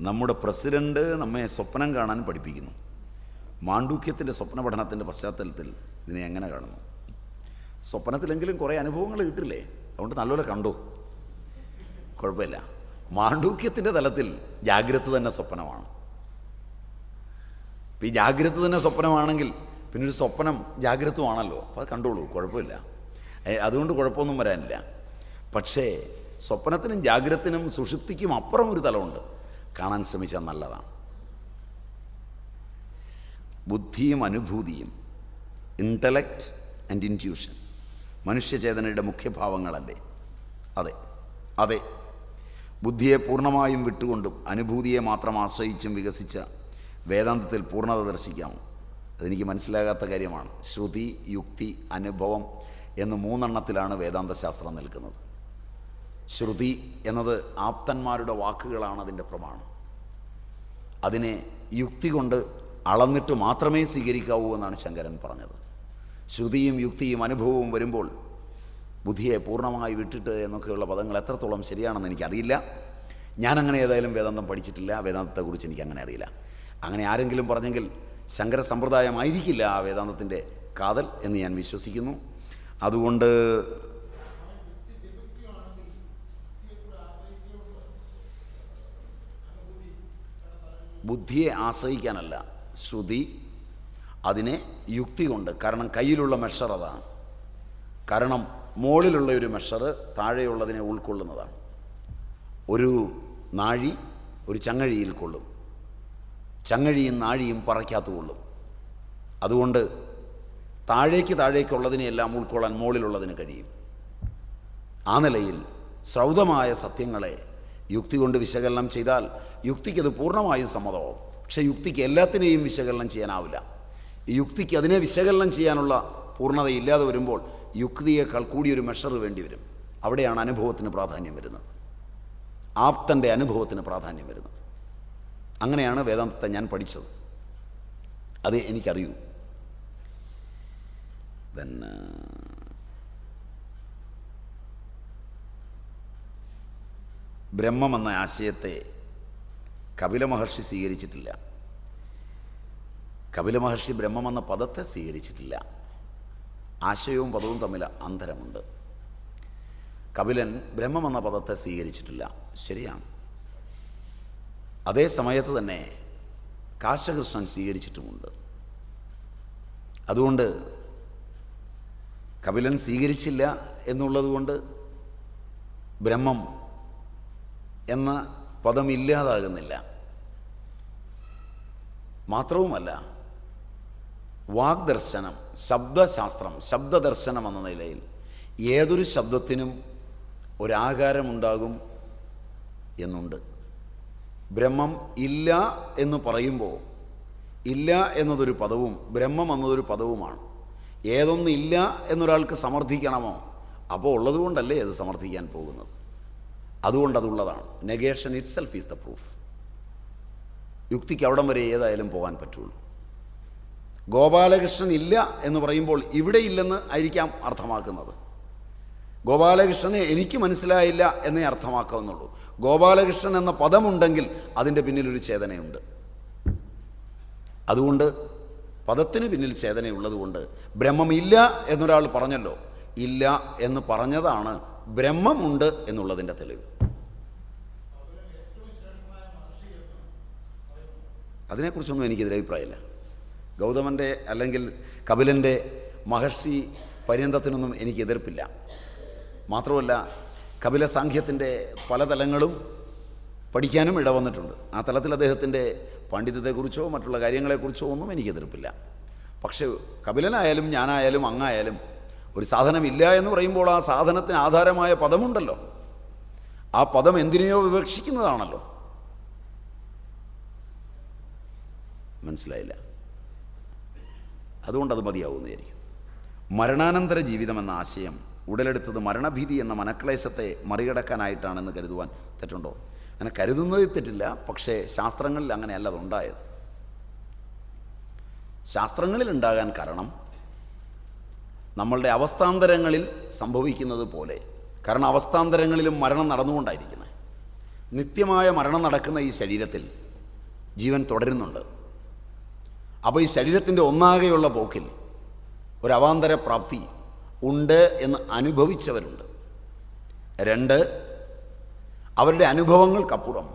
നമ്മുടെ പ്രസിഡന്റ് നമ്മെ സ്വപ്നം കാണാൻ പഠിപ്പിക്കുന്നു. മാണ്ഡൂക്യത്തിന്റെ സ്വപ്ന പഠനത്തിന്റെ പശ്ചാത്തലത്തിൽ ഇതിനെ എങ്ങനെ കാണുന്നു? സ്വപ്നത്തിലെങ്കിലും കുറേ അനുഭവങ്ങൾ കിട്ടില്ലേ? അതുകൊണ്ട് നല്ലപോലെ കണ്ടു. കുഴപ്പമില്ല. മാണ്ഡൂക്യത്തിന്റെ തലത്തിൽ ജാഗ്രത തന്നെ സ്വപ്നമാണ്. ഈ ജാഗ്രത തന്നെ സ്വപ്നമാണെങ്കിൽ പിന്നെ ഒരു സ്വപ്നം ജാഗ്രതമാണല്ലോ. അപ്പോൾ അത് കണ്ടോളൂ കുഴപ്പമില്ല. അതുകൊണ്ട് കുഴപ്പമൊന്നും വരാനില്ല. പക്ഷേ സ്വപ്നത്തിനും ജാഗ്രതത്തിനും സുഷുപ്തിക്കും അപ്പുറം ഒരു തലമുണ്ട്. കാണാൻ ശ്രമിച്ചാൽ നല്ലതാണ്. ബുദ്ധിയും അനുഭൂതിയും ഇന്റലക്റ്റ് ആൻഡ് ഇന്റ്യൂഷൻ മനുഷ്യചേതനയുടെ മുഖ്യഭാവങ്ങളല്ലേ? അതെ അതെ. ബുദ്ധിയെ പൂർണമായും വിട്ടുകൊണ്ടും അനുഭൂതിയെ മാത്രം ആശ്രയിച്ചും വികസിച്ച വേദാന്തത്തിൽ പൂർണത ദർശിക്കാമോ അതെനിക്ക് മനസ്സിലാകാത്ത കാര്യമാണ്. ശ്രുതി യുക്തി അനുഭവം എന്ന് മൂന്നെണ്ണത്തിലാണ് വേദാന്തശാസ്ത്രം നിൽക്കുന്നത്. ശ്രുതി എന്നത് ആപ്തന്മാരുടെ വാക്കുകളാണ് അതിന്റെ പ്രമാണം. അതിനെ യുക്തി കൊണ്ട് അളന്നിട്ട് മാത്രമേ സ്വീകരിക്കാവൂ എന്നാണ് ശങ്കരൻ പറഞ്ഞത്. ശ്രുതിയും യുക്തിയും അനുഭവവും വരുമ്പോൾ ബുദ്ധിയെ പൂർണമായി വിട്ടിട്ട് എന്നൊക്കെയുള്ള പദങ്ങൾ എത്രത്തോളം ശരിയാണെന്ന് എനിക്കറിയില്ല. ഞാനങ്ങനെ ഏതായാലും വേദാന്തം പഠിച്ചിട്ടില്ല. വേദാന്തത്തെക്കുറിച്ച് എനിക്ക് അങ്ങനെ അറിയില്ല. അങ്ങനെ ആരെങ്കിലും പറഞ്ഞെങ്കിൽ ശങ്കര സമ്പ്രദായമായിരിക്കില്ല ആ വേദാന്തത്തിന്റെ കാതൽ എന്ന് ഞാൻ വിശ്വസിക്കുന്നു. അതുകൊണ്ട് ബുദ്ധിയെ ആശ്രയിക്കാനല്ല. ശ്രുതി അതിനെ യുക്തി കൊണ്ട് കാരണം കയ്യിലുള്ള മെഷർ അതാണ്. കാരണം മുകളിലുള്ള ഒരു മെഷർ താഴെയുള്ളതിനെ ഉൾക്കൊള്ളുന്നതാണ്. ഒരു നാഴി ഒരു ചങ്ങഴിയിൽ കൊള്ളും. ചങ്ങഴിയും നാഴിയും പറയ്ക്കാത്തു കൊള്ളും. അതുകൊണ്ട് താഴേക്ക് താഴേക്കുള്ളതിനെയെല്ലാം ഉൾക്കൊള്ളാൻ മുകളിലുള്ളതിന് കഴിയും. ആ നിലയിൽ ശ്രൗതമായ സത്യങ്ങളെ യുക്തി കൊണ്ട് വിശകലനം ചെയ്താൽ യുക്തിക്ക് അത് പൂർണമായും സമ്മതമാവും. പക്ഷേ യുക്തിക്ക് എല്ലാത്തിനെയും വിശകലനം ചെയ്യാനാവില്ല. യുക്തിക്ക് അതിനെ വിശകലനം ചെയ്യാനുള്ള പൂർണത ഇല്ലാതെ വരുമ്പോൾ യുക്തിയേക്കാൾ കൂടിയൊരു മെഷർ വേണ്ടി വരും. അവിടെയാണ് അനുഭവത്തിന് പ്രാധാന്യം വരുന്നത്. ആപ്തന്റെ അനുഭവത്തിന് പ്രാധാന്യം വരുന്നത്. അങ്ങനെയാണ് വേദാന്തത്തെ ഞാൻ പഠിച്ചത്. അത് എനിക്കറിയൂ. ബ്രഹ്മം എന്ന ആശയത്തെ കപില മഹർഷി സ്വീകരിച്ചിട്ടില്ല. കപില മഹർഷി ബ്രഹ്മം എന്ന പദത്തെ സ്വീകരിച്ചിട്ടില്ല. ആശയവും പദവും തമ്മിൽ അന്തരമുണ്ട്. കപിലൻ ബ്രഹ്മം എന്ന പദത്തെ സ്വീകരിച്ചിട്ടില്ല. ശരിയാണ്. അതേ സമയത്ത് തന്നെ കാശകൃഷ്ണൻ സ്വീകരിച്ചിട്ടുമുണ്ട്. അതുകൊണ്ട് കപിലൻ സ്വീകരിച്ചില്ല എന്നുള്ളതുകൊണ്ട് ബ്രഹ്മം എന്ന പദം ഇല്ലാതാകുന്നില്ല. മാത്രവുമല്ല വാഗ്ദർശനം ശബ്ദശാസ്ത്രം ശബ്ദദർശനം എന്ന നിലയിൽ ഏതൊരു ശബ്ദത്തിനും ഒരാകാരമുണ്ടാകും എന്നുണ്ട്. ബ്രഹ്മം ഇല്ല എന്ന് പറയുമ്പോൾ ഇല്ല എന്നതൊരു പദവും ബ്രഹ്മം എന്നതൊരു പദവുമാണ്. ഏതൊന്നില്ല എന്നൊരാൾക്ക് സമർത്ഥിക്കണമോ? അപ്പോൾ ഉള്ളതുകൊണ്ടല്ലേ അത് സമർത്ഥിക്കാൻ പോകുന്നത്. അതുകൊണ്ട് അതുള്ളതാണ് negation itself is the proof യുക്തിക്ക് അവിടം വരെ ഏതായാലും പോകാൻ പറ്റുള്ളൂ. ഗോപാലകൃഷ്ണൻ ഇല്ല എന്ന് പറയുമ്പോൾ ഇവിടെ ഇല്ലെന്ന് ആയിരിക്കാം അർത്ഥമാക്കുന്നത്. ഗോപാലകൃഷ്ണനെ എനിക്ക് മനസ്സിലായില്ല എന്നേ അർത്ഥമാക്കാവുന്നുള്ളൂ. ഗോപാലകൃഷ്ണൻ എന്ന പദമുണ്ടെങ്കിൽ അതിന്റെ പിന്നിലൊരു ചേതനയുണ്ട്. അതുകൊണ്ട് പദത്തിന് പിന്നിൽ ചേതനയുള്ളതുകൊണ്ട് ബ്രഹ്മമില്ല എന്നൊരാൾ പറഞ്ഞല്ലോ. ഇല്ല എന്ന് പറഞ്ഞതാണ് ബ്രഹ്മമുണ്ട് എന്നുള്ളതിന്റെ തെളിവ്. അതിനെക്കുറിച്ചൊന്നും എനിക്ക് എതിരഭിപ്രായമില്ല ഗൗതമന്റെ അല്ലെങ്കിൽ കപിലന്റെ മഹർഷി പര്യന്തത്തിനൊന്നും എനിക്ക് എതിർപ്പില്ല. മാത്രമല്ല കപില സാഖ്യത്തിന്റെ പല തലങ്ങളും പഠിക്കാനും ഇടവന്നിട്ടുണ്ട് ആ തലത്തിൽ അദ്ദേഹത്തിന്റെ പാണ്ഡിത്യത്തെക്കുറിച്ചോ മറ്റുള്ള കാര്യങ്ങളെക്കുറിച്ചോ ഒന്നും എനിക്ക് എതിർപ്പില്ല. പക്ഷേ കപിലനായാലും ഞാനായാലും അങ്ങായാലും ഒരു സാധനമില്ല എന്ന് പറയുമ്പോൾ ആ സാധനത്തിന് ആധാരമായ പദമുണ്ടല്ലോ. ആ പദം എന്തിനെയോ വിവക്ഷിക്കുന്നതാണല്ലോ. മനസ്സിലായില്ല. അതുകൊണ്ട് അത് മതിയാവുന്നതായിരിക്കും. മരണാനന്തര ജീവിതം എന്ന ആശയം ഉടലെടുത്തത് മരണഭീതി എന്ന മനക്ലേശത്തെ മറികടക്കാനായിട്ടാണെന്ന് കരുതുവാൻ തെറ്റുണ്ടോ? അങ്ങനെ കരുതുന്നതിൽ തെറ്റില്ല പക്ഷേ ശാസ്ത്രങ്ങളിൽ അങ്ങനെയല്ല അതുണ്ടായത്. ശാസ്ത്രങ്ങളിൽ ഉണ്ടാകാൻ കാരണം നമ്മളുടെ അവസ്ഥാന്തരങ്ങളിൽ സംഭവിക്കുന്നത് പോലെ. കാരണം അവസ്ഥാന്തരങ്ങളിലും മരണം നടന്നുകൊണ്ടായിരിക്കുന്നത്. നിത്യമായ മരണം നടക്കുന്ന ഈ ശരീരത്തിൽ ജീവൻ തുടരുന്നുണ്ട്. അപ്പോൾ ഈ ശരീരത്തിന്റെ ഒന്നാകെയുള്ള പോക്കിൽ ഒരു പ്രാപ്തി ഉണ്ട് എന്ന് അനുഭവിച്ചവരുണ്ട്. രണ്ട് അവരുടെ അനുഭവങ്ങൾക്കപ്പുറം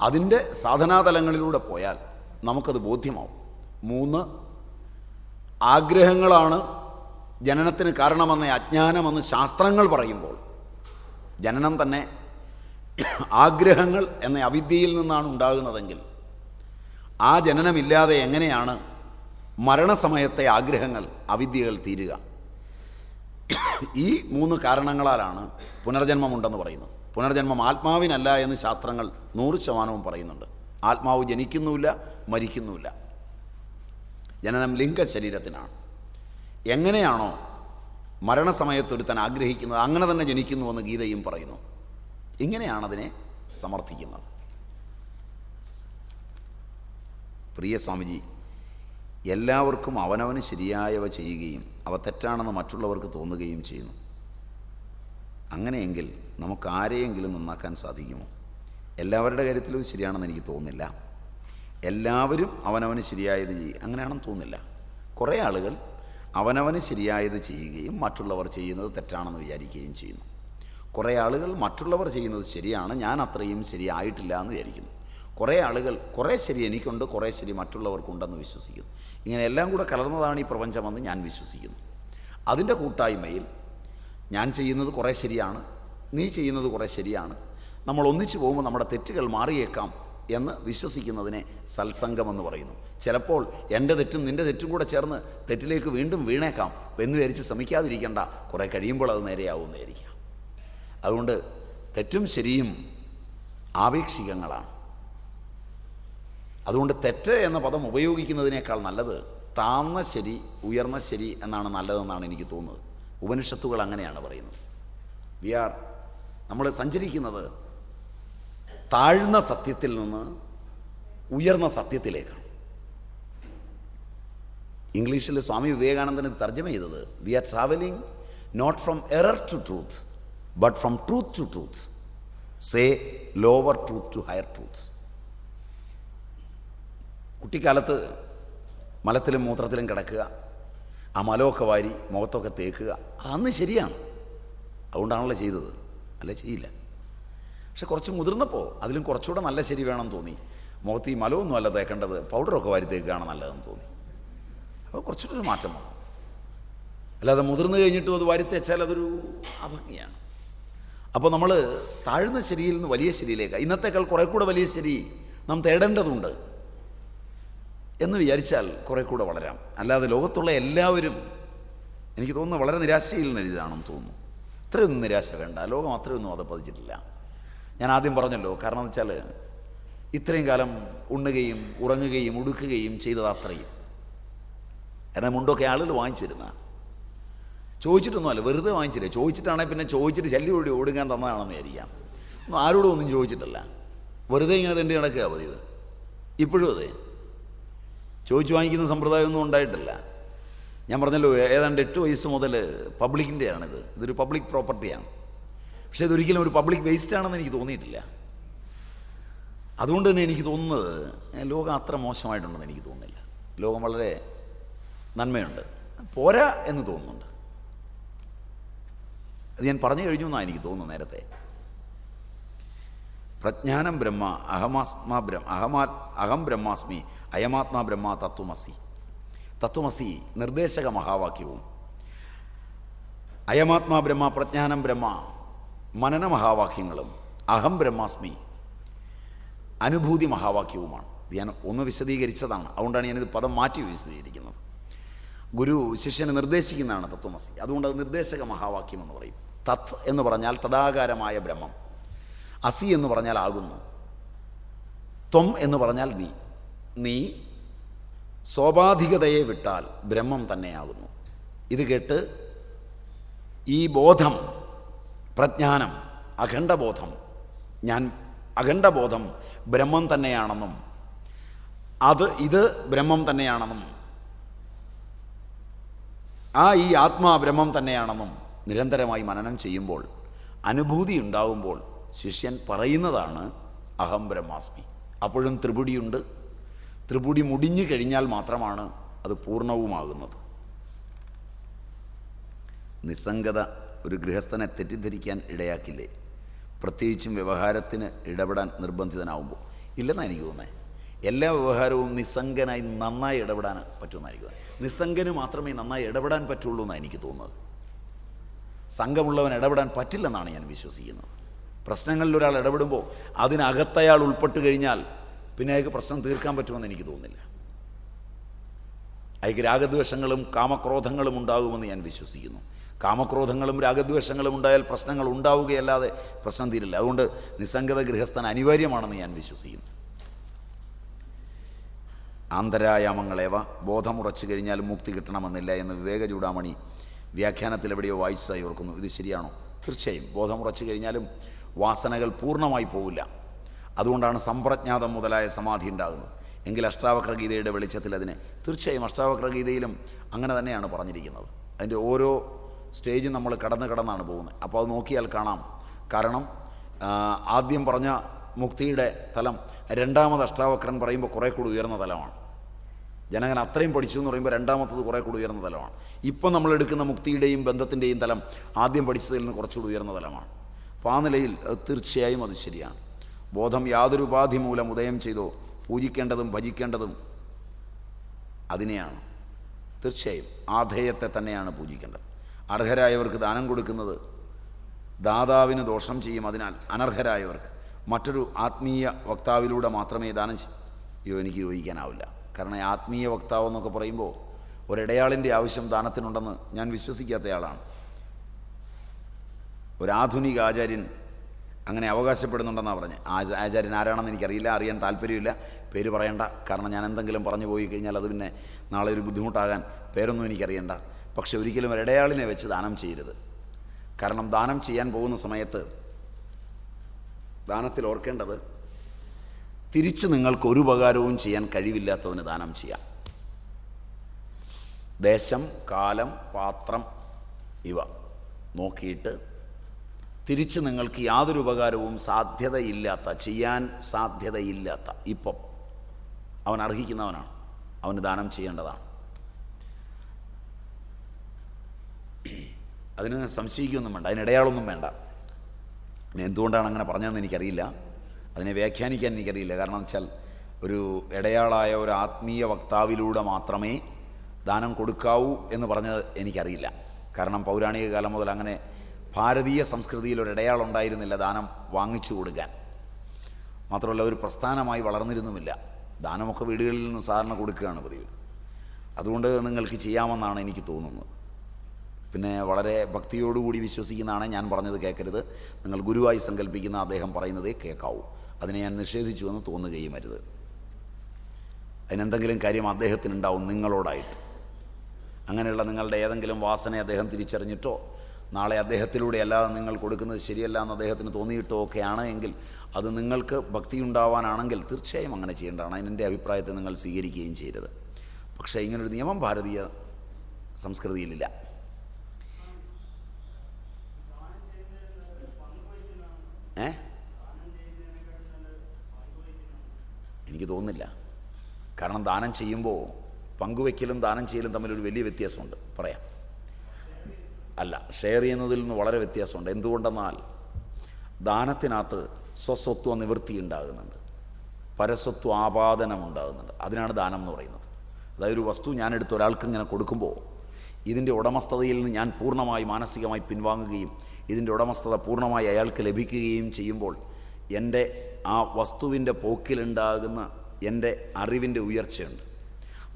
അതിന്റെ സാധനാതലങ്ങളിലൂടെ പോയാൽ നമുക്കത് ബോധ്യമാവും. മൂന്ന് ആഗ്രഹങ്ങളാണ് ജനനത്തിന് കാരണമെന്ന അജ്ഞാനമെന്ന് ശാസ്ത്രങ്ങൾ പറയുമ്പോൾ ജനനം തന്നെ ആഗ്രഹങ്ങൾ എന്ന അവിദ്യയിൽ നിന്നാണ് ഉണ്ടാകുന്നതെങ്കിൽ ആ ജനനമില്ലാതെ എങ്ങനെയാണ് മരണസമയത്തെ ആഗ്രഹങ്ങൾ അവിദ്യകൾ തീരുക? ഈ മൂന്ന് കാരണങ്ങളാലാണ് പുനർജന്മമുണ്ടെന്ന് പറയുന്നത്. പുനർജന്മം ആത്മാവിനല്ല എന്ന് ശാസ്ത്രങ്ങൾ നൂറ് ശതമാനവും പറയുന്നുണ്ട്. ആത്മാവ് ജനിക്കുന്നുമില്ല മരിക്കുന്നുമില്ല. ജനനം ലിംഗ ശരീരത്തിനാണ് എങ്ങനെയാണോ മരണസമയത്തൊരുത്തൻ ആഗ്രഹിക്കുന്നത് അങ്ങനെ തന്നെ ജനിക്കുന്നുവെന്ന് ഗീതയും പറയുന്നു. ഇങ്ങനെയാണതിനെ സമർത്ഥിക്കുന്നത്. പ്രിയ സ്വാമിജി എല്ലാവർക്കും അവനവന് ശരിയായവ ചെയ്യുകയും അവ തെറ്റാണെന്ന് മറ്റുള്ളവർക്ക് തോന്നുകയും ചെയ്യുന്നു. അങ്ങനെയെങ്കിൽ നമുക്ക് ആരെയെങ്കിലും നന്നാക്കാൻ സാധിക്കുമോ? എല്ലാവരുടെ കാര്യത്തിലും ശരിയാണെന്ന് എനിക്ക് തോന്നുന്നില്ല. എല്ലാവരും അവനവന് ശരിയായത് ചെയ്യും അങ്ങനെയാണെന്ന് തോന്നുന്നില്ല. കുറേ ആളുകൾ അവനവന് ശരിയായത് ചെയ്യുകയും മറ്റുള്ളവർ ചെയ്യുന്നത് തെറ്റാണെന്ന് വിചാരിക്കുകയും ചെയ്യുന്നു. കുറേ ആളുകൾ മറ്റുള്ളവർ ചെയ്യുന്നത് ശരിയാണ് ഞാൻ അത്രയും ശരിയായിട്ടില്ല എന്ന് വിചാരിക്കുന്നു. കുറേ ആളുകൾ കുറേ ശരി എനിക്കുണ്ട് കുറേ ശരി മറ്റുള്ളവർക്കുണ്ടെന്ന് വിശ്വസിക്കുന്നു. ഇങ്ങനെ എല്ലാം കൂടെ കലർന്നതാണ് ഈ പ്രപഞ്ചമെന്ന് ഞാൻ വിശ്വസിക്കുന്നു. അതിന്റെ കൂട്ടായ്മയിൽ ഞാൻ ചെയ്യുന്നത് കുറേ ശരിയാണ് നീ ചെയ്യുന്നത് കുറേ ശരിയാണ് നമ്മൾ ഒന്നിച്ചു പോകുമ്പോൾ നമ്മുടെ തെറ്റുകൾ മാറിയേക്കാം എന്ന് വിശ്വസിക്കുന്നതിനെ സത്സംഗമെന്ന് പറയുന്നു. ചിലപ്പോൾ എന്റെ തെറ്റും നിന്റെ തെറ്റും കൂടെ ചേർന്ന് തെറ്റിലേക്ക് വീണ്ടും വീണേക്കാം എന്ന് വിചാരിച്ച് ശ്രമിക്കാതിരിക്കേണ്ട കുറേ കഴിയുമ്പോൾ അത് നേരെയാവുമെന്നായിരിക്കാം അതുകൊണ്ട് തെറ്റും ശരിയും ആപേക്ഷികങ്ങളാണ്. അതുകൊണ്ട് തെറ്റ് എന്ന പദം ഉപയോഗിക്കുന്നതിനേക്കാൾ നല്ലത് താന്ന ശരി ഉയർന്ന ശരി എന്നാണ് നല്ലതെന്നാണ് എനിക്ക് തോന്നുന്നത്. ഉപനിഷത്തുകൾ അങ്ങനെയാണ് പറയുന്നത്. വി ആർ നമ്മൾ സഞ്ചരിക്കുന്നത് താഴ്ന്ന സത്യത്തിൽ നിന്ന് ഉയർന്ന സത്യത്തിലേക്കാണ്. ഇംഗ്ലീഷിൽ സ്വാമി വിവേകാനന്ദൻ ഇത് തർജമ ചെയ്തത് we are travelling not from error to truth but from truth to truth say lower truth to higher truth കുട്ടിക്കാലത്ത് മലത്തിലും മൂത്രത്തിലും കിടക്കുക ആ മലമൊക്കെ വാരി മുഖത്തൊക്കെ തേക്കുക അന്ന് ശരിയാണ്. അതുകൊണ്ടാണല്ലോ ചെയ്തത്. അല്ല ചെയ്യില്ല. പക്ഷെ കുറച്ച് മുതിർന്നപ്പോൾ അതിലും കുറച്ചുകൂടെ നല്ല ശരി വേണം തോന്നി. മുഖത്ത് ഈ മലമൊന്നും അല്ല തേക്കേണ്ടത് പൗഡറൊക്കെ വാരി തേക്കുകയാണ് നല്ലതെന്ന് തോന്നി. അപ്പോൾ കുറച്ചുകൂടെ ഒരു മാറ്റം വന്നു. അല്ലാതെ മുതിർന്നു കഴിഞ്ഞിട്ടും അത് വാരി തേച്ചാൽ അതൊരു അഭംഗിയാണ്. അപ്പോൾ നമ്മൾ താഴ്ന്ന ശരിയിൽ നിന്ന് വലിയ ശരിയിലേക്ക് ഇന്നത്തേക്കാൾ കുറേ കൂടെ വലിയ ശരി നാം തേടേണ്ടതുണ്ട്. എന്ന് വിചാരിച്ചാൽ കുറേ കൂടെ വളരാം. അല്ലാതെ ലോകത്തുള്ള എല്ലാവരും എനിക്ക് തോന്നുന്നു വളരെ നിരാശയിൽ നിന്ന് എഴുതാണെന്ന് തോന്നുന്നു. അത്രയൊന്നും നിരാശ വേണ്ട. ലോകം അത്രയൊന്നും അത് പതിച്ചിട്ടില്ല. ഞാൻ ആദ്യം പറഞ്ഞല്ലോ കാരണം വെച്ചാൽ ഇത്രയും കാലം ഉണ്ണുകയും ഉറങ്ങുകയും ഉടുക്കുകയും ചെയ്തത് അത്രയും. എന്നെ മുണ്ടൊക്കെ ആളുകൾ വാങ്ങിച്ചിരുന്ന. ചോദിച്ചിട്ടൊന്നുമല്ല വെറുതെ വാങ്ങിച്ചില്ല? ചോദിച്ചിട്ടാണെങ്കിൽ പിന്നെ ചോദിച്ചിട്ട് ശല്യം ഓടി ഓടുങ്ങാൻ തന്നതാണെന്ന് വിചാരിക്കാം. ഒന്നും ആരോടും ഒന്നും ചോദിച്ചിട്ടല്ല. വെറുതെ ഇങ്ങനെ തെണ്ടി നടക്കുക പതിവ്. ഇപ്പോഴും അതെ. ചോദിച്ചു വാങ്ങിക്കുന്ന സമ്പ്രദായമൊന്നും ഉണ്ടായിട്ടില്ല. ഞാൻ പറഞ്ഞല്ലോ ഏതാണ്ട് എട്ട് വയസ്സ് മുതൽ പബ്ലിക്കിന്റെയാണിത് ഇതൊരു പബ്ലിക് പ്രോപ്പർട്ടിയാണ്. പക്ഷേ ഇതൊരിക്കലും ഒരു പബ്ലിക് വേസ്റ്റ് ആണെന്ന് എനിക്ക് തോന്നിയിട്ടില്ല. അതുകൊണ്ട് തന്നെ എനിക്ക് തോന്നുന്നത് ലോകം അത്ര മോശമായിട്ടുണ്ടെന്ന് എനിക്ക് തോന്നുന്നില്ല. ലോകം വളരെ നന്മയുണ്ട്. പോരാ എന്ന് തോന്നുന്നുണ്ട്. അത് ഞാൻ പറഞ്ഞു കഴിഞ്ഞു എന്നാണ് എനിക്ക് തോന്നുന്നു നേരത്തെ. പ്രജ്ഞാനം ബ്രഹ്മ അഹമാസ്മാ ബ്രഹ്മ അഹമാ അഹം ബ്രഹ്മാസ്മി അയമാത്മാ ബ്രഹ്മ തത്വമസി. തത്വമസി നിർദ്ദേശക മഹാവാക്യവും. അയമാത്മാ ബ്രഹ്മ പ്രജ്ഞാനം ബ്രഹ്മ മനന മഹാവാക്യങ്ങളും. അഹം ബ്രഹ്മാസ്മി അനുഭൂതി മഹാവാക്യവുമാണ്. ഞാൻ ഒന്ന് വിശദീകരിച്ചതാണ്. അതുകൊണ്ടാണ് ഞാനിത് പദം മാറ്റി വിശദീകരിക്കുന്നത്. ഗുരു ശിഷ്യന് നിർദ്ദേശിക്കുന്നതാണ് തത്വമസി. അതുകൊണ്ട് അത് നിർദ്ദേശക മഹാവാക്യം എന്ന് പറയും. തത് എന്ന് പറഞ്ഞാൽ തഥാകാരമായ ബ്രഹ്മം. അസി എന്ന് പറഞ്ഞാൽ ആകുന്നു. ത്വം എന്ന് പറഞ്ഞാൽ നീ. നീ സ്വാഭാധികതയെ വിട്ടാൽ ബ്രഹ്മം തന്നെയാകുന്നു. ഇത് കേട്ട് ഈ ബോധം പ്രജ്ഞാനം അഖണ്ഡബോധം ഞാൻ അഖണ്ഡബോധം ബ്രഹ്മം തന്നെയാണെന്നും അത് ഇത് ബ്രഹ്മം തന്നെയാണെന്നും ആ ഈ ആത്മാ ബ്രഹ്മം തന്നെയാണെന്നും നിരന്തരമായി മനനം ചെയ്യുമ്പോൾ അനുഭൂതി ഉണ്ടാകുമ്പോൾ ശിഷ്യൻ പറയുന്നതാണ് അഹം ബ്രഹ്മാസ്മി. അപ്പോഴും ത്രിപുടിയുണ്ട്. ത്രിപുടി മുടിഞ്ഞു കഴിഞ്ഞാൽ മാത്രമാണ് അത് പൂർണവുമാകുന്നത് നിസ്സംഗത ഒരു ഗൃഹസ്ഥനെ തെറ്റിദ്ധരിക്കാൻ ഇടയാക്കില്ലേ? പ്രത്യേകിച്ചും വ്യവഹാരത്തിന് ഇടപെടാൻ നിർബന്ധിതനാവുമ്പോൾ. ഇല്ലെന്നാണ് എനിക്ക് തോന്നുന്നത് എല്ലാ വ്യവഹാരവും നിസ്സംഗനായി നന്നായി ഇടപെടാൻ തോന്നുന്നത് നിസ്സംഗന് മാത്രമേ നന്നായി ഇടപെടാൻ പറ്റുള്ളൂ എന്നാണ് എനിക്ക് തോന്നുന്നത്. സംഘമുള്ളവൻ ഇടപെടാൻ പറ്റില്ലെന്നാണ് ഞാൻ വിശ്വസിക്കുന്നത്. പ്രശ്നങ്ങളിൽ ഒരാൾ ഇടപെടുമ്പോൾ അതിനകത്തയാൾ ഉൾപ്പെട്ട് കഴിഞ്ഞാൽ പിന്നെ അയാൾക്ക് പ്രശ്നം തീർക്കാൻ പറ്റുമെന്ന് എനിക്ക് തോന്നുന്നില്ല. അയാൾക്ക് രാഗദ്വേഷങ്ങളും കാമക്രോധങ്ങളും ഉണ്ടാകുമെന്ന് ഞാൻ വിശ്വസിക്കുന്നു. കാമക്രോധങ്ങളും രാഗദ്വേഷങ്ങളും ഉണ്ടായാൽ പ്രശ്നങ്ങൾ ഉണ്ടാവുകയല്ലാതെ പ്രശ്നം തീരില്ല. അതുകൊണ്ട് നിസ്സംഗത ഗൃഹസ്ഥൻ അനിവാര്യമാണെന്ന് ഞാൻ വിശ്വസിക്കുന്നു. ആന്തരായാമങ്ങളേവ ബോധമുറച്ചു കഴിഞ്ഞാൽ മുക്തി കിട്ടണമെന്നില്ല എന്ന് വിവേക ചൂടാമണി വ്യാഖ്യാനത്തിൽ എവിടെയോ വായിച്ചതായി ഓർക്കുന്നു. ഇത് ശരിയാണോ? തീർച്ചയായും. ബോധമുറച്ചു കഴിഞ്ഞാലും വാസനകൾ പൂർണമായി പോവില്ല. അതുകൊണ്ടാണ് സമ്പ്രജ്ഞാതം മുതലായ സമാധി ഉണ്ടാകുന്നത്. എങ്കിൽ അഷ്ടാവക്ര ഗീതയുടെ വെളിച്ചത്തിൽ അതിനെ തീർച്ചയായും അഷ്ടാവക്ര ഗീതയിലും അങ്ങനെ തന്നെയാണ് പറഞ്ഞിരിക്കുന്നത്. അതിന്റെ ഓരോ സ്റ്റേജും നമ്മൾ കടന്ന് കടന്നാണ് പോകുന്നത്. അപ്പോൾ അത് നോക്കിയാൽ കാണാം. കാരണം ആദ്യം പറഞ്ഞ മുക്തിയുടെ തലം രണ്ടാമത് അഷ്ടാവക്രൻ പറയുമ്പോൾ കുറേ കൂടി ഉയർന്ന തലമാണ്. ജനകൻ അത്രയും പഠിച്ചു എന്ന് പറയുമ്പോൾ രണ്ടാമത്തത് കുറേ കൂടി ഉയർന്ന തലമാണ്. ഇപ്പം നമ്മൾ എടുക്കുന്ന മുക്തിയുടെയും ബന്ധത്തിന്റെയും തലം ആദ്യം പഠിച്ചതിൽ നിന്ന് കുറച്ചുകൂടി ഉയർന്ന തലമാണ്. അപ്പോൾ ആ നിലയിൽ അത് തീർച്ചയായും അത് ശരിയാണ്. ബോധം യാതൊരു ഉപാധി മൂലം ഉദയം ചെയ്തോ പൂജിക്കേണ്ടതും ഭജിക്കേണ്ടതും അതിനെയാണ്. തീർച്ചയായും ആധേയത്തെ തന്നെയാണ് പൂജിക്കേണ്ടത്. അർഹരായവർക്ക് ദാനം കൊടുക്കുന്നത് ദാതാവിന് ദോഷം ചെയ്യും. അതിനാൽ അനർഹരായവർക്ക് മറ്റൊരു ആത്മീയ വക്താവിലൂടെ മാത്രമേ ദാനം ചെയ്യൂ എനിക്ക് യോജിക്കാനാവില്ല. കാരണം ആത്മീയ വക്താവ് എന്നൊക്കെ പറയുമ്പോൾ ഒരിടയാളിന്റെ ആവശ്യം ദാനത്തിനുണ്ടെന്ന് ഞാൻ വിശ്വസിക്കാത്തയാളാണ് ഒരാധുനിക ആചാര്യൻ അങ്ങനെ അവകാശപ്പെടുന്നുണ്ടെന്നാണ് പറഞ്ഞത് ആചാര്യൻ ആരാണെന്ന് എനിക്കറിയില്ല അറിയാൻ താല്പര്യമില്ല. പേര് പറയണ്ട. കാരണം ഞാൻ എന്തെങ്കിലും പറഞ്ഞു പോയി കഴിഞ്ഞാൽ അത് പിന്നെ നാളെ ഒരു ബുദ്ധിമുട്ടാകാൻ പേരൊന്നും എനിക്കറിയണ്ട. പക്ഷെ ഒരിക്കലും ഒരിടയാളിനെ വെച്ച് ദാനം ചെയ്യരുത്. കാരണം ദാനം ചെയ്യാൻ പോകുന്ന സമയത്ത് ദാനത്തിൽ ഓർക്കേണ്ടത് തിരിച്ച് നിങ്ങൾക്ക് ഒരു ഉപകാരവും ചെയ്യാൻ കഴിവില്ലാത്തവന് ദാനം ചെയ്യാം. ദേശം കാലം പാത്രം ഇവ നോക്കിയിട്ട് തിരിച്ച് നിങ്ങൾക്ക് യാതൊരു ഉപകാരവും സാധ്യതയില്ലാത്ത ചെയ്യാൻ സാധ്യതയില്ലാത്ത ഇപ്പം അവൻ അർഹിക്കുന്നവനാണ്. അവന് ദാനം ചെയ്യേണ്ടതാണ്. അതിന് സംശയിക്കുകയൊന്നും വേണ്ട അതിനിടയാളൊന്നും വേണ്ട. എന്തുകൊണ്ടാണ് അങ്ങനെ പറഞ്ഞതെന്ന് എനിക്കറിയില്ല. അതിനെ വ്യാഖ്യാനിക്കാൻ എനിക്കറിയില്ല. കാരണം വെച്ചാൽ ഒരു ഇടയാളായ ഒരു ആത്മീയ വക്താവിലൂടെ മാത്രമേ ദാനം കൊടുക്കാവൂ എന്ന് പറഞ്ഞത് എനിക്കറിയില്ല. കാരണം പൗരാണിക കാലം മുതൽ അങ്ങനെ ഭാരതീയ സംസ്കൃതിയിൽ ഒരു ഇടയാളുണ്ടായിരുന്നില്ല ദാനം വാങ്ങിച്ചു കൊടുക്കാൻ. മാത്രമല്ല ഒരു പ്രസ്ഥാനമായി വളർന്നിരുന്നുമില്ല. ദാനമൊക്കെ വീടുകളിൽ നിന്ന് സാധാരണ കൊടുക്കുകയാണ് പതിവ്. അതുകൊണ്ട് നിങ്ങൾക്ക് ചെയ്യാമെന്നാണ് എനിക്ക് തോന്നുന്നത്. പിന്നെ വളരെ ഭക്തിയോടുകൂടി വിശ്വസിക്കുന്നതാണ് ഞാൻ പറഞ്ഞത് കേൾക്കരുത് നിങ്ങൾ ഗുരുവായി സങ്കല്പിക്കുന്ന അദ്ദേഹം പറയുന്നതേ കേൾക്കാവൂ അതിനെ ഞാൻ നിഷേധിച്ചു എന്ന് തോന്നുകയും അരുത്. അതിനെന്തെങ്കിലും കാര്യം അദ്ദേഹത്തിനുണ്ടാവും നിങ്ങളോടായിട്ട്. അങ്ങനെയുള്ള നിങ്ങളുടെ ഏതെങ്കിലും വാസന അദ്ദേഹം തിരിച്ചറിഞ്ഞിട്ടോ? നാളെ അദ്ദേഹത്തിലൂടെ അല്ലാതെ നിങ്ങൾ കൊടുക്കുന്നത് ശരിയല്ല എന്ന് അദ്ദേഹത്തിന് തോന്നിയിട്ടോ ഒക്കെയാണ് എങ്കിൽ അത് നിങ്ങൾക്ക് ഭക്തി ഉണ്ടാവാനാണെങ്കിൽ തീർച്ചയായും അങ്ങനെ ചെയ്യേണ്ടതാണ്. അതിനെന്റെ അഭിപ്രായത്തെ നിങ്ങൾ സ്വീകരിക്കുകയും ചെയ്യരുത്. പക്ഷേ ഇങ്ങനൊരു നിയമം ഭാരതീയ സംസ്കൃതിയിലില്ല. ഏ? എനിക്ക് തോന്നുന്നില്ല. കാരണം ദാനം ചെയ്യുമ്പോൾ പങ്കുവയ്ക്കലും ദാനം ചെയ്യലും തമ്മിലൊരു വലിയ വ്യത്യാസമുണ്ട്. പറയാം. അല്ല ഷെയർ ചെയ്യുന്നതിൽ നിന്ന് വളരെ വ്യത്യാസമുണ്ട്. എന്തുകൊണ്ടെന്നാൽ ദാനത്തിനകത്ത് സ്വസ്വത്വ നിവൃത്തി ഉണ്ടാകുന്നുണ്ട്. പരസ്വത്വ ആപാദനം ഉണ്ടാകുന്നുണ്ട്. അതിനാണ് ദാനം എന്ന് പറയുന്നത്. അതായത് ഒരു വസ്തു ഞാൻ എടുത്ത് ഒരാൾക്ക് ഇങ്ങനെ കൊടുക്കുമ്പോൾ ഇതിന്റെ ഉടമസ്ഥതയിൽ നിന്ന് ഞാൻ പൂർണമായി മാനസികമായി പിൻവാങ്ങുകയും ഇതിന്റെ ഉടമസ്ഥത പൂർണമായി അയാൾക്ക് ലഭിക്കുകയും ചെയ്യുമ്പോൾ എന്റെ ആ വസ്തുവിന്റെ പോക്കിലുണ്ടാകുന്ന എന്റെ അറിവിന്റെ ഉയർച്ചയുണ്ട്.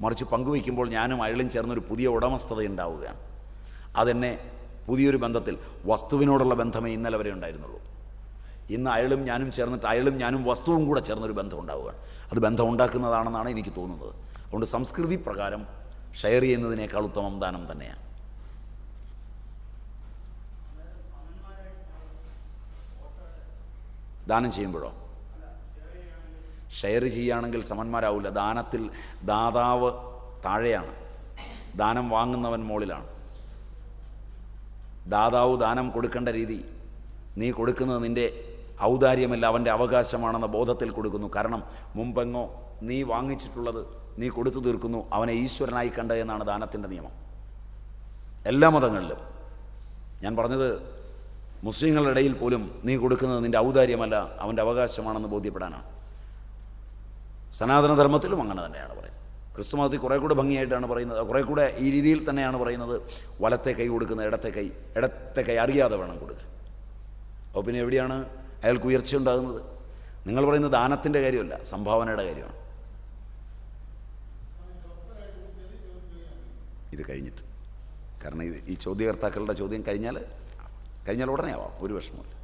മറിച്ച് പങ്കുവയ്ക്കുമ്പോൾ ഞാനും അയാളും ചേർന്നൊരു പുതിയ ഉടമസ്ഥത ഉണ്ടാവുകയാണ്. അതെന്നെ പുതിയൊരു ബന്ധത്തിൽ വസ്തുവിനോടുള്ള ബന്ധമേ ഇന്നലെ വരെ ഉണ്ടായിരുന്നുള്ളൂ. ഇന്ന് അയാളും ഞാനും ചേർന്നിട്ട് അയാളും ഞാനും വസ്തുവും കൂടെ ചേർന്നൊരു ബന്ധം ഉണ്ടാവുകയാണ്. അത് ബന്ധം ഉണ്ടാക്കുന്നതാണെന്നാണ് എനിക്ക് തോന്നുന്നത്. അതുകൊണ്ട് സംസ്കൃതി പ്രകാരം ഷെയർ ചെയ്യുന്നതിനേക്കാൾ ഉത്തമം ദാനം തന്നെയാണ്. ദാനം ചെയ്യുമ്പോഴോ? ഷെയർ ചെയ്യുകയാണെങ്കിൽ സമന്മാരാവില്ല ദാനത്തിൽ ദാതാവ് താഴെയാണ്. ദാനം വാങ്ങുന്നവൻ മുകളിലാണ്. ദാതാവ് ദാനം കൊടുക്കേണ്ട രീതി. നീ കൊടുക്കുന്നത് നിന്റെ ഔദാര്യമല്ല അവന്റെ അവകാശമാണെന്ന ബോധത്തിൽ കൊടുക്കുന്നു. കാരണം മുമ്പെങ്ങോ നീ വാങ്ങിച്ചിട്ടുള്ളത് നീ കൊടുത്തു തീർക്കുന്നു അവനെ ഈശ്വരനായി കണ്ട എന്നാണ് ദാനത്തിന്റെ നിയമം. എല്ലാ മതങ്ങളിലും. ഞാൻ പറഞ്ഞത് മുസ്ലിങ്ങളുടെ ഇടയിൽ പോലും നീ കൊടുക്കുന്നത് നിന്റെ ഔദാര്യമല്ല അവന്റെ അവകാശമാണെന്ന് ബോധ്യപ്പെടാനാണ്. സനാതനധർമ്മത്തിലും അങ്ങനെ തന്നെയാണ് പറയുന്നത്. ക്രിസ്തുമതത്തിൽ കുറേ കൂടെ ഭംഗിയായിട്ടാണ് പറയുന്നത്. കുറേ കൂടെ ഈ രീതിയിൽ തന്നെയാണ് പറയുന്നത്. വലത്തെ കൈ കൊടുക്കുന്ന ഇടത്തെ കൈ ഇടത്തെ കൈ അറിയാതെ വേണം കൊടുക്കാൻ. അപ്പോൾ പിന്നെ എവിടെയാണ് അയാൾക്ക് ഉയർച്ച ഉണ്ടാകുന്നത്? നിങ്ങൾ പറയുന്നത് ദാനത്തിന്റെ കാര്യമല്ല സംഭാവനയുടെ കാര്യമാണ്. ഇത് കഴിഞ്ഞിട്ട്. കാരണം ഇത് ഈ ചോദ്യകർത്താക്കളുടെ ചോദ്യം കഴിഞ്ഞാൽ കഴിഞ്ഞാൽ ഉടനെ ആവാം ഒരു വിഷമമില്ല